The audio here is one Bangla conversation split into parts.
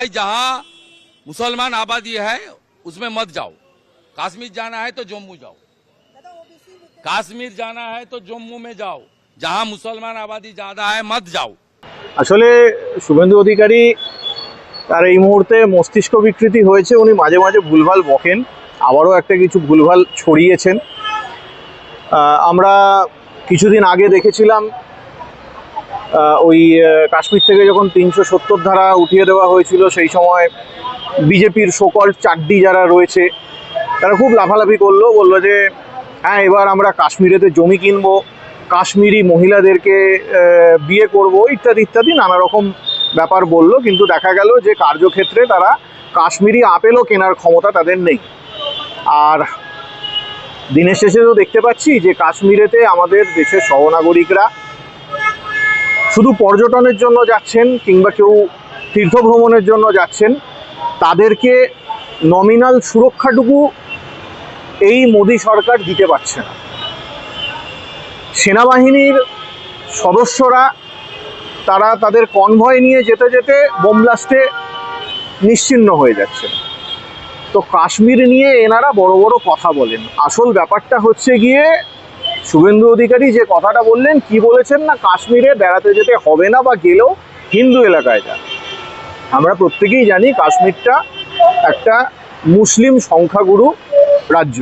भाई जहाँ मुसलमान आबादी है उसमें मत जाओ कश्मीर जाना है तो जम्मू जाओ कश्मीर जाना है तो जम्मू में जाओ जहाँ मुसलमान आबादी ज्यादा है मत जाओ আসলে শুভেন্দু অধিকারী তার এই মুহূর্তে মস্তিষ্ক বিকৃতি হয়েছে উনি মাঝে মাঝে ভুলভাল বকেন আবারও একটা কিছু ভুলভাল ছড়িয়েছেন আহ, আমরা কিছুদিন আগে দেখেছিলাম আহ, ওই কাশ্মীর থেকে যখন তিনশো সত্তর ধারা উঠিয়ে দেওয়া হয়েছিল, সেই সময় বিজেপির সকল চাড্ডি যারা রয়েছে, তারা খুব লাফালাফি করল, বলল যে হ্যাঁ এবার আমরা কাশ্মীরেতে জমি কিনবো, কাশ্মীরি মহিলাদেরকে বিয়ে করব, ইত্যাদি ইত্যাদি, নানা রকম ব্যাপার বলল, কিন্তু দেখা গেল যে কার্যক্ষেত্রে তারা কাশ্মীরি আপেলও কেনার ক্ষমতা তাদের নেই। আর দিনের শেষে তো দেখতে পাচ্ছি যে কাশ্মীরেতে আমাদের দেশের সহনাগরিকরা শুধু পর্যটনের জন্য যাচ্ছেন কিংবা কেউ তীর্থ ভ্রমণের জন্য যাচ্ছেন, তাদেরকে নমিনাল সুরক্ষাটুকু এই মোদী সরকার দিতে পারছে না। সেনাবাহিনীর সদস্যরা, তারা তাদের কনভয় নিয়ে যেতে যেতে বোম ব্লাস্টে নিশ্চিহ্ন হয়ে যাচ্ছে তো কাশ্মীর নিয়ে এনারা বড় বড় কথা বলেন। আসল ব্যাপারটা হচ্ছে গিয়ে শুভেন্দু অধিকারী যে কথাটা বললেন, কি বলেছেন না কাশ্মীরে বেড়াতে যেতে হবে না বা গেলেও হিন্দু এলাকায় আমরা প্রত্যেকেই জানি কাশ্মীরটা একটা মুসলিম সংখ্যাগুরু রাজ্য।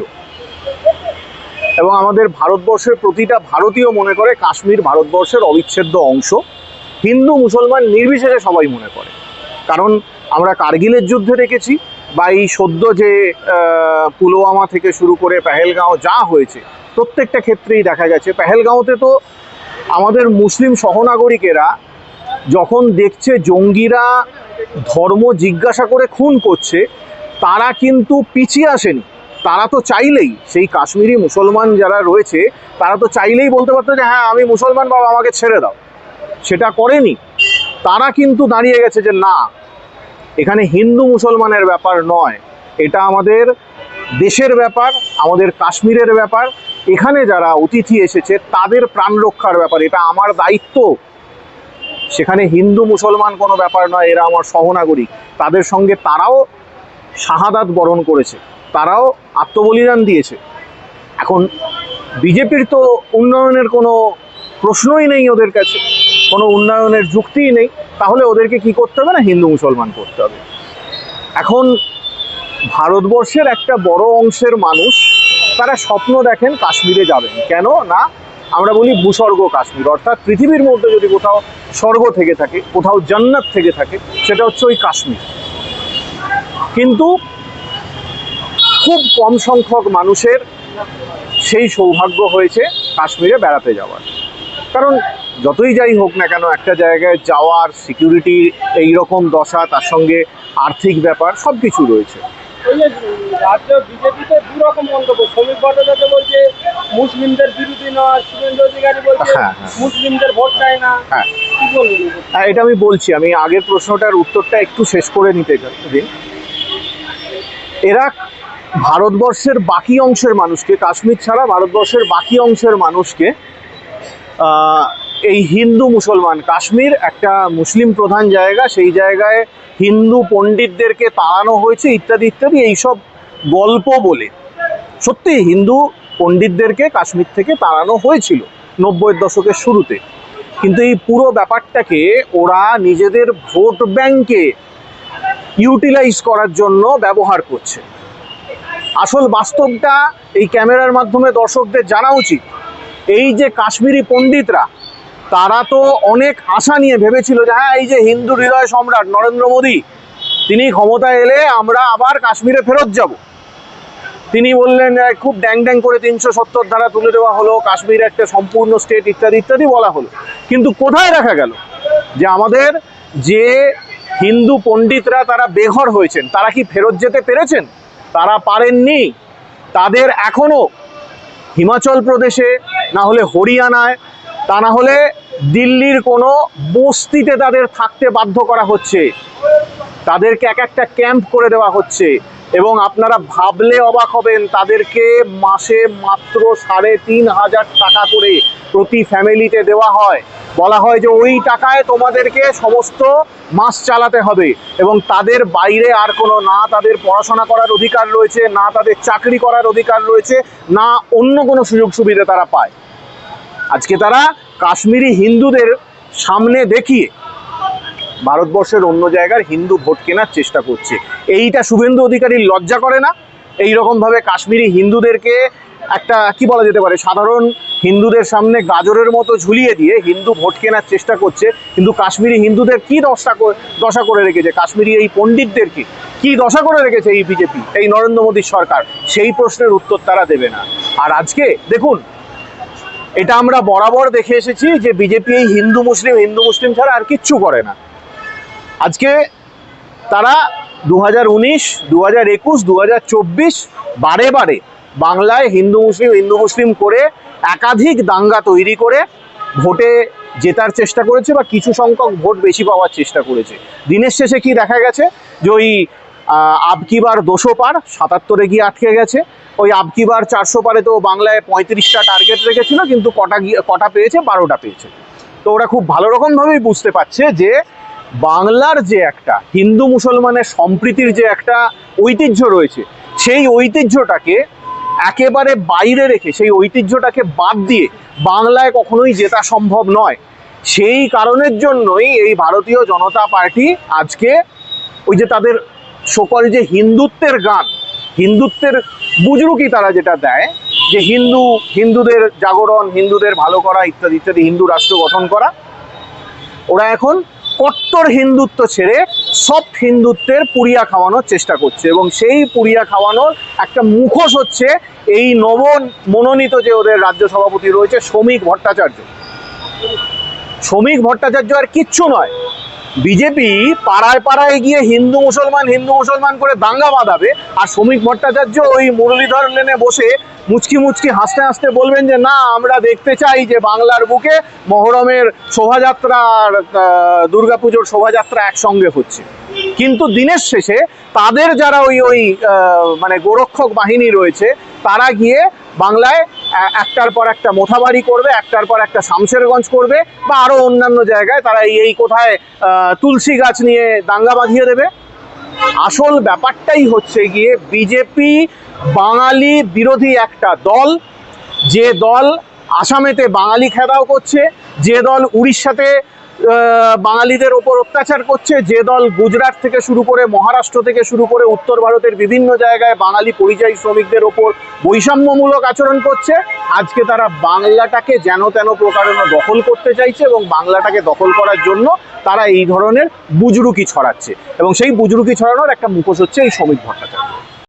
এবং আমাদের ভারতবর্ষের প্রতিটা ভারতীয় মনে করে কাশ্মীর ভারতবর্ষের অবিচ্ছেদ্য অংশ। হিন্দু, মুসলমান নির্বিশেষে সবাই মনে করে। কারণ আমরা কার্গিলের যুদ্ধে দেখেছি বা এই সদ্য যে পুলওয়ামা থেকে শুরু করে পেহেলগাঁও যা হয়েছে প্রত্যেকটা ক্ষেত্রেই দেখা গেছে। পেহেলগাঁওতে তো আমাদের মুসলিম সহনাগরিকেরা যখন দেখছে জঙ্গিরা ধর্ম জিজ্ঞাসা করে খুন করছে, তারা কিন্তু পিছিয়ে আসেনি। তারা তো চাইলেই, সেই কাশ্মীরি মুসলমান যারা রয়েছে, তারা তো চাইলেই বলতে পারতো যে হ্যাঁ আমি মুসলমান, বাবা, আমাকে ছেড়ে দাও। সেটা করেনি। তারা কিন্তু দাঁড়িয়ে গেছে যে, না, এখানে হিন্দু মুসলমানের ব্যাপার নয়। এটা আমাদের দেশের ব্যাপার, আমাদের কাশ্মীরের ব্যাপার এখানে যারা অতিথি এসেছে, তাদের প্রাণ রক্ষার ব্যাপার, এটা আমার দায়িত্ব। সেখানে হিন্দু মুসলমান কোনো ব্যাপার নয়, এরা আমার সহনাগরিক। তাদের সঙ্গে তারাও শাহাদাত বরণ করেছে, তারাও আত্মবলিদান দিয়েছে। এখন বিজেপির তো উন্নয়নের কোনো প্রশ্নই নেই ওদের কাছে, কোনো উন্নয়নের যুক্তিই নেই। তাহলে ওদেরকে কি করতে হবে না হিন্দু মুসলমান করতে হবে? এখন ভারতবর্ষের একটা বড় অংশের মানুষ তারা স্বপ্ন দেখেন কাশ্মীরে যাবেন। কেন? না, আমরা বলি ভূস্বর্গ কাশ্মীর। অর্থাৎ পৃথিবীর মধ্যে যদি কোথাও স্বর্গ থেকে থাকে, কোথাও জান্নাত থেকে থাকে, সেটা হচ্ছে ওই কাশ্মীর। কিন্তু খুব কম সংখ্যক মানুষের সেই সৌভাগ্য হয়েছে কাশ্মীরে বেড়াতে যাওয়ার। কারণ যতই যাই হোক না কেন, একটা জায়গায় যাওয়ার সিকিউরিটি এই রকম দশা, তার সঙ্গে আর্থিক ব্যাপার সব কিছু রয়েছে। ওই যে রাজ্য বিজেপিতে দু রকম মন্তব্য। শ্রমিক ভট্টাচার্য বলছে মুসলিমদের বিরোধী নয় শুভেন্দু অধিকারী বলছে হ্যাঁ, হ্যাঁ। মুসলিমদের ভোট চায় না। হ্যাঁ। কি বলবেন হ্যাঁ এটা আমি বলছি আমি আগের প্রশ্নটার উত্তরটা একটু শেষ করে নিতে চাই দিন এরা ভারতবর্ষের বাকি অংশের মানুষকে কাশ্মীর ছাড়া ভারতবর্ষের বাকি অংশের মানুষকে এই হিন্দু মুসলমান। কাশ্মীর একটা মুসলিম প্রধান জায়গা, সেই জায়গায় হিন্দু পণ্ডিতদেরকে তাড়ানো হয়েছে, ইত্যাদি ইত্যাদি, এইসব গল্প বলে। সত্যি, হিন্দু পণ্ডিতদেরকে কাশ্মীর থেকে তাড়ানো হয়েছিল নব্বইয়ের দশকের শুরুতে। কিন্তু এই পুরো ব্যাপারটাকে ওরা নিজেদের ভোট ব্যাংকে ইউটিলাইজ করার জন্য ব্যবহার করছে। আসল বাস্তবটা এই ক্যামেরার মাধ্যমে দর্শকদের জানা উচিত। এই যে কাশ্মীরি পণ্ডিতরা তারা তো অনেক আশা নিয়ে ভেবেছিল যে হ্যাঁ এই যে হিন্দু হৃদয় সম্রাট নরেন্দ্র মোদী, তিনি ক্ষমতায় এলে আমরা আবার কাশ্মীরে ফেরত যাব। তিনি বললেন খুব ড্যাং ড্যাং করে তিনশো সত্তর ধারা তুলে দেওয়া হলো, কাশ্মীর একটা সম্পূর্ণ স্টেট ইত্যাদি ইত্যাদি বলা হলো। কিন্তু কোথায় দেখা গেল যে আমাদের যে হিন্দু পণ্ডিতরা তারা বেঘর হয়েছেন, তারা কি ফেরত যেতে পেরেছেন? তারা পারেননি। তাদের এখনও হিমাচল প্রদেশে, না হলে হরিয়ানায়, তা না হলে দিল্লির কোনো বস্তিতে তাদের থাকতে বাধ্য করা হচ্ছে। তাদেরকে এক একটা ক্যাম্প করে দেওয়া হচ্ছে এবং আপনারা ভাবলে অবাক হবেন, তাদেরকে মাসে মাত্র সাড়ে তিন হাজার টাকা করে প্রতি ফ্যামিলিতে দেওয়া হয়। বলা হয় যে ওই টাকায় তোমাদেরকে সমস্ত মাস চালাতে হবে এবং তাদের বাইরে আর কোনো, না তাদের পড়াশোনা করার অধিকার রয়েছে, না তাদের চাকরি করার অধিকার রয়েছে, না অন্য কোনো সুযোগ সুবিধা তারা পায়। আজকে তারা কাশ্মীরি হিন্দুদের সামনে দেখিয়ে ভারতবর্ষের অন্য জায়গার হিন্দু ভোট কেনার চেষ্টা করছে। এইটা শুভেন্দু অধিকারীর লজ্জা করে না? এই রকম ভাবে কাশ্মীরি হিন্দুদেরকে একটা, কি বলা যেতে পারে, সাধারণ হিন্দুদের সামনে গাজরের মতো ঝুলিয়ে দিয়ে হিন্দু ভোট কেনার চেষ্টা করছে। কিন্তু কাশ্মীরি হিন্দুদের কি দশা দশা করে রেখেছে? কাশ্মীরি এই পণ্ডিতদেরকে কি দশা করে রেখেছে এই বিজেপি, এই নরেন্দ্র মোদীর সরকার? সেই প্রশ্নের উত্তর তারা দেবে না। আর আজকে দেখুন এটা আমরা বরাবর দেখে এসেছি যে বিজেপি এই হিন্দু মুসলিম হিন্দু মুসলিম ছাড়া আর কিচ্ছু করে না। আজকে তারা দু হাজার উনিশ দু হাজার একুশ দু হাজার চব্বিশ বারে বারে বাংলায় হিন্দু মুসলিম হিন্দু মুসলিম করে একাধিক দাঙ্গা তৈরি করে ভোটে জেতার চেষ্টা করেছে বা কিছু সংখ্যক ভোট বেশি পাওয়ার চেষ্টা করেছে। দিনের শেষে কি দেখা গেছে? যে ওই আবকিবার দোষো পার, সাতাত্তরে গিয়ে আটকে গেছে। ওই আবকিবার চারশো পারে তো বাংলায় পঁয়ত্রিশটা টার্গেট রেখেছিল, কিন্তু কটা গিয়ে, কটা পেয়েছে? বারোটা পেয়েছে। তো ওরা খুব ভালো রকমভাবেই বুঝতে পারছে যে বাংলার যে একটা, হিন্দু মুসলমানের সম্প্রীতির যে একটা ঐতিহ্য রয়েছে, সেই ঐতিহ্যটাকে একেবারে বাইরে রেখে, সেই ঐতিহ্যটাকে বাদ দিয়ে বাংলায় কখনোই জেতা সম্ভব নয়। সেই কারণের জন্যই এই ভারতীয় জনতা পার্টি আজকে ওই যে তাদের সকল যে হিন্দুত্বের গান, হিন্দুত্বের বুজরুকি তারা যেটা দেয়, যে হিন্দু, হিন্দুদের জাগরণ, হিন্দুদের ভালো করা ইত্যাদি ইত্যাদি হিন্দু রাষ্ট্র গঠন করা, ওরা এখন কট্টর হিন্দুত্ব ছেড়ে সব হিন্দুত্বের পুরিয়া খাওয়ানোর চেষ্টা করছে এবং সেই পুরিয়া খাওয়ানোর একটা মুখোশ হচ্ছে এই নব মনোনীত যে ওদের রাজ্য সভাপতি রয়েছে শ্রমিক ভট্টাচার্য। শ্রমিক ভট্টাচার্য আর কিচ্ছু নয়। বিজেপি পাড়ায় পাড়ায় গিয়ে হিন্দু মুসলমান হিন্দু মুসলমান করে দাঙ্গা বাঁধাবে, আর শ্রমিক ভট্টাচার্য ওই মুরলীধর লেনে বসে মুচকি মুচকি হাসতে হাসতে বলবেন যে, না, আমরা দেখতে চাই যে বাংলার বুকে মহরমের শোভাযাত্রা আর দুর্গাপুজোর শোভাযাত্রা একসঙ্গে হচ্ছে। কিন্তু দিনের শেষে তাদের যারা ওই ওই মানে গোরক্ষক বাহিনী রয়েছে, তারা গিয়ে বাংলায় একটার পর একটা মোথাবাড়ি করবে, একটার পর একটা শামশেরগঞ্জ করবে, বা আরও অন্যান্য জায়গায় তারা এই কোথায় তুলসী গাছ নিয়ে দাঙ্গা বাঁধিয়ে দেবে। আসল ব্যাপারটাই হচ্ছে গিয়ে বিজেপি বাঙালি বিরোধী একটা দল। যে দল আসামেতে বাঙালি খেদাও করছে, যে দল উড়িষ্যাতে বাঙালিদের ওপর অত্যাচার করছে। যে দল গুজরাট থেকে শুরু করে, মহারাষ্ট্র থেকে শুরু করে, উত্তর ভারতের বিভিন্ন জায়গায় বাঙালি পরিযায়ী শ্রমিকদের ওপর বৈষম্যমূলক আচরণ করছে। আজকে তারা বাংলাটাকে যেন তেন প্রকারণ দখল করতে চাইছে এবং বাংলাটাকে দখল করার জন্য তারা এই ধরনের বুজরুকি ছড়াচ্ছে। এবং সেই বুজরুকি ছড়ানোর একটা মুখোশ হচ্ছে এই শ্রমিক ভট্টাচার্য।